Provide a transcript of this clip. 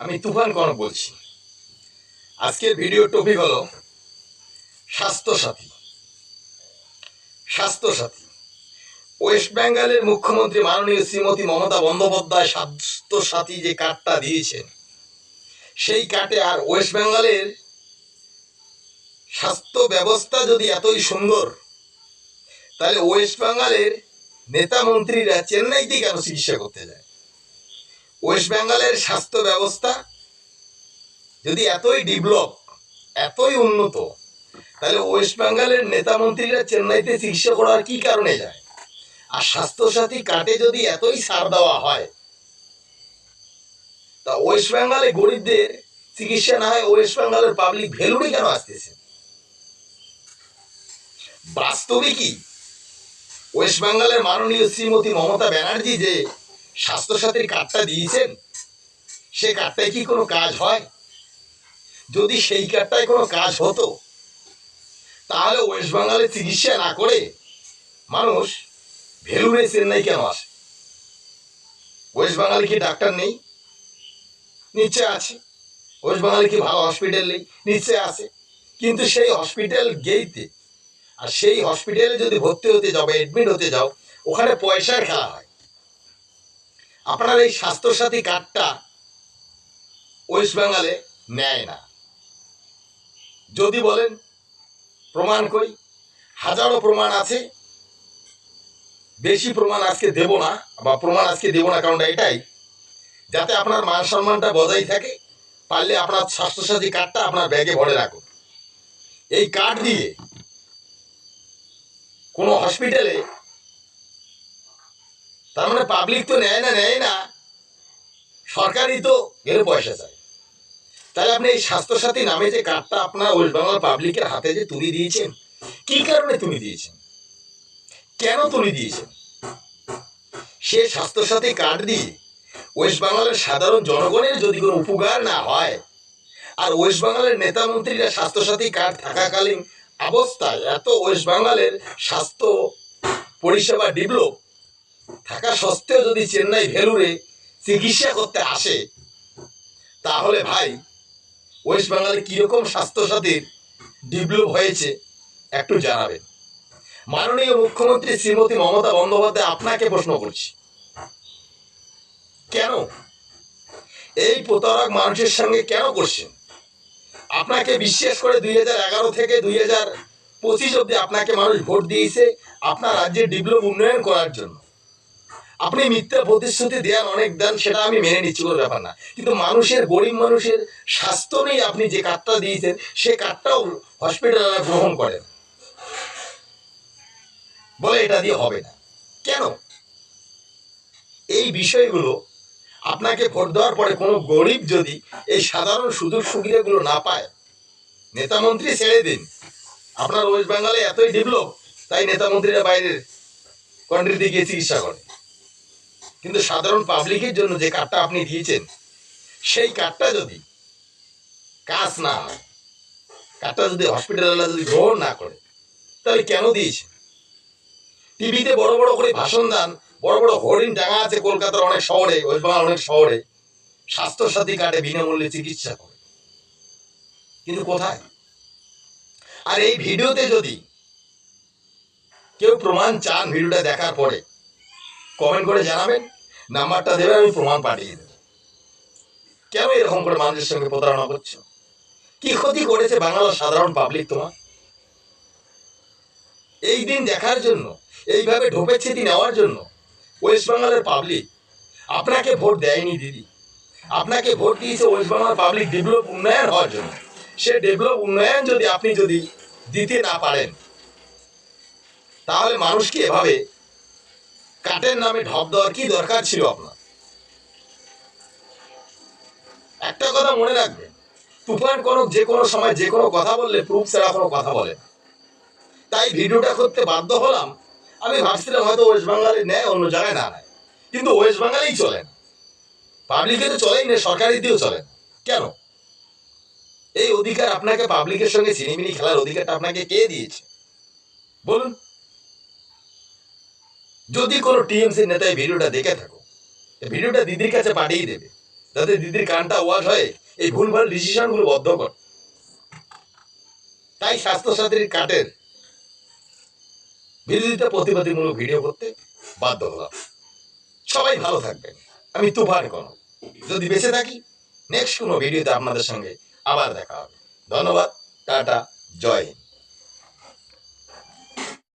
আমি তুফান কনক বলছি। আজকের ভিডিও টপিক হলো স্বাস্থ্যসাথী। স্বাস্থ্যসাথী। ওয়েস্ট বেঙ্গলের মুখ্যমন্ত্রী মাননীয় শ্রীমতী মমতা বন্দ্যোপাধ্যায় স্বাস্থ্যসাথী যে কার্ডটা দিয়েছেন, সেই কার্ডে আর ওয়েস্ট বেঙ্গলের স্বাস্থ্য ব্যবস্থা যদি এতই সুন্দর, তাহলে ওয়েস্ট বেঙ্গলের নেতা মন্ত্রীরা চেন্নাইতে কেন চিকিৎসা করতে যায়? ওয়েস্ট বেঙ্গলের স্বাস্থ্য ব্যবস্থা যদি এতই ডেভেলপ এতই উন্নত, তাহলে ওয়েস্ট বেঙ্গলের নেতা মন্ত্রীরা চেন্নাইতে চিকিৎসা করার কি কারণে যায়? আর স্বাস্থ্যসাথী কার্ডে যদি এতই ছাড় দেওয়া হয়, তা ওয়েস্ট বেঙ্গলে গরিবদের চিকিৎসা না হয় ওয়েস্ট বেঙ্গলের পাবলিক ভ্যালুরই কেন আসতেছে? বাস্তবে কি? ওয়েস্ট বেঙ্গলের মাননীয় শ্রীমতী মমতা ব্যানার্জি যে স্বাস্থ্যসাথীর কার্ডটা দিয়েছেন? সে কার্ডটায় কি কোনো কাজ হয়? যদি সেই কার্ডটায় কোনো কাজ হতো, তাহলে ওয়েস্ট বেঙ্গলে চিকিৎসা না করে মানুষ ভেলুরে চেন্নাই কেন আসে? ওয়েস্ট বেঙ্গলে কি ডাক্তার নেই? নিশ্চয় আছে। ওয়েস্ট বেঙ্গলে কি ভালো হসপিটাল নেই? নিশ্চয় আছে। কিন্তু সেই হসপিটাল গেইতে আর সেই হসপিটালে যদি ভর্তি হতে যাও বা এডমিট হতে যাও, ওখানে পয়সার খেলা হয়। আপনার এই স্বাস্থ্যসাথী কার্ডটা ওয়েস্ট বেঙ্গলে নেয় না। যদি বলেন, প্রমাণ কই হাজারো প্রমাণ আছে। বেশি প্রমাণ আজকে দেব না, বা প্রমাণ আজকে দেব না, কারণটা এটাই। যাতে আপনার মান সম্মানটা বজায় থাকে, পারলে আপনার স্বাস্থ্যসাথী কার্ডটা আপনার ব্যাগে ভরে রাখুন। এই কার্ড দিয়ে কোনো হসপিটালে তার মানে পাবলিক তো নেয় না নেয় না। সরকারই তো গেলে পয়সা চায়। তাহলে আপনি এই স্বাস্থ্যসাথী নামে যে কার্ডটা আপনার ওয়েস্ট বেঙ্গল পাবলিকের হাতে যে তুলে দিয়েছেন, কি কারণে তুলে দিয়েছেন? কেন তুলে দিয়েছেন? সে স্বাস্থ্যসাথী কার্ড দিয়ে ওয়েস্ট বেঙ্গলের সাধারণ জনগণের যদি কোনো উপকার না হয়, আর ওয়েস্ট বেঙ্গলের নেতা মন্ত্রীরা স্বাস্থ্যসাথী কার্ড থাকাকালীন অবস্থায় এত ওয়েস্ট বেঙ্গলের স্বাস্থ্য পরিষেবা ডেভেলপ থাকা সত্ত্বেও যদি চেন্নাই ভেলুরে চিকিৎসা করতে আসে, তাহলে ভাই, ওয়েস্ট বেঙ্গলে কীরকম স্বাস্থ্যসাথীর ডেভেলপ হয়েছে একটু জানাবেন। মাননীয় মুখ্যমন্ত্রী শ্রীমতী মমতা বন্দ্যোপাধ্যায়, আপনাকে প্রশ্ন করছি। কেন? এই প্রতারক মানুষের সঙ্গে কেন করছেন? আপনাকে বিশ্বাস করে দুই হাজার এগারো থেকে দুই হাজার পঁচিশ অব্দি আপনাকে মানুষ ভোট দিয়েছে আপনার রাজ্যের ডেভেলপ উন্নয়ন করার জন্য। আপনি মিথ্যা প্রতিশ্রুতি দেন, অনেক দেন, সেটা আমি মেনে নিচ্ছি, কোনো ব্যাপার না। কিন্তু মানুষের, গরিব মানুষের স্বাস্থ্য নেই আপনি যে কার্ডটা দিয়েছেন, সে কার্ডটাও হসপিটালে গ্রহণ করেন বলে এটা দিয়ে হবে না। কেন? এই বিষয়গুলো আপনাকে ভোট দেওয়ার পরে কোনো গরিব যদি এই সাধারণ সুযোগ সুবিধাগুলো না পায়, নেতা মন্ত্রী ছেড়ে দিন। আপনার ওয়েস্ট বেঙ্গলে এতই ডেভেলপ তাই নেতা মন্ত্রীরা বাইরের কান্ট্রিতে গিয়ে চিকিৎসা করে কিন্তু সাধারণ পাবলিকের জন্য যে কার্ডটা আপনি দিয়েছেন, সেই কার্ডটা যদি কাজ না হয়, কার্ডটা যদি হসপিটালওয়ালা যদি গ্রহণ না করে, তাহলে কেন দিয়েছেন? টিভিতে বড় বড় করে ভাষণ দেন, বড় বড় হরিণ টাঙা আছে কলকাতার অনেক শহরে, ওয়েস্ট বেঙ্গল অনেক শহরে, স্বাস্থ্যসাথী কার্ডে বিনামূল্যে চিকিৎসা করে। কিন্তু কোথায়? আর এই ভিডিওতে যদি কেউ প্রমাণ চান, ভিডিওটা দেখার পরে কমেন্ট করে জানাবেন, নাম্বারটা দেবেন, আমি প্রমাণ পাঠিয়ে দেবো। কেন এরকম করে মানুষের সঙ্গে প্রতারণা করছ? কি ক্ষতি করেছে বাংলার সাধারণ পাবলিক তোমার? এই দিন দেখার জন্য, এইভাবে ঢোপে ছিটি নেওয়ার জন্য ওয়েস্ট বেঙ্গলের পাবলিক আপনাকে ভোট দেয়নি দিদি। আপনাকে ভোট দিয়েছে ওয়েস্ট বেঙ্গল পাবলিক ডেভেলপ উন্নয়ন হওয়ার জন্য। সে ডেভেলপ উন্নয়ন যদি আপনি যদি দিতে না পারেন, তাহলে মানুষকে এভাবে কাটের নামে ঢপ দেওয়ার কি দরকার ছিল আপনার? একটা কথা মনে রাখবেন তুফান কোনো যে কোনো সময় যে কোনো কথা বললে প্রুফ ছাড়া কোনো কথা বলে তাই ভিডিওটা করতে বাধ্য হলাম, আমি ভাবছিলাম হয়তো ওয়েস্ট বেঙ্গলে নেয় অন্য জায়গায় না নেয়, কিন্তু ওয়েস্ট বেঙ্গলেই চলেন পাবলিকে তো চলেই না, সরকারিতেও চলে না। কেন? এই অধিকার আপনাকে পাবলিকের সঙ্গে চিনিমিনি খেলার অধিকারটা আপনাকে কে দিয়েছে? বলুন। যদি কোনো টিএমসি নেতা এই ভিডিওটা দেখে থাকো ভিডিওটা দিদির কাছে পাঠিয়ে দেবে যাতে দিদির কানটা ওয়াশ হয়ে এই ভুলভাল ডিসিশনগুলো বদ্ধ কর। তাই স্বাস্থ্যসাথীর কার্ডের বিরোধিতা প্রতিবাদীমূলক ভিডিও করতে বাধ্য হলাম সবাই ভালো থাকবেন। আমি তুফান কোনো যদি বেঁচে থাকি নেক্সট কোনো ভিডিওতে আপনাদের সঙ্গে আবার দেখা হবে। ধন্যবাদ, টাটা, জয় হিন্দ।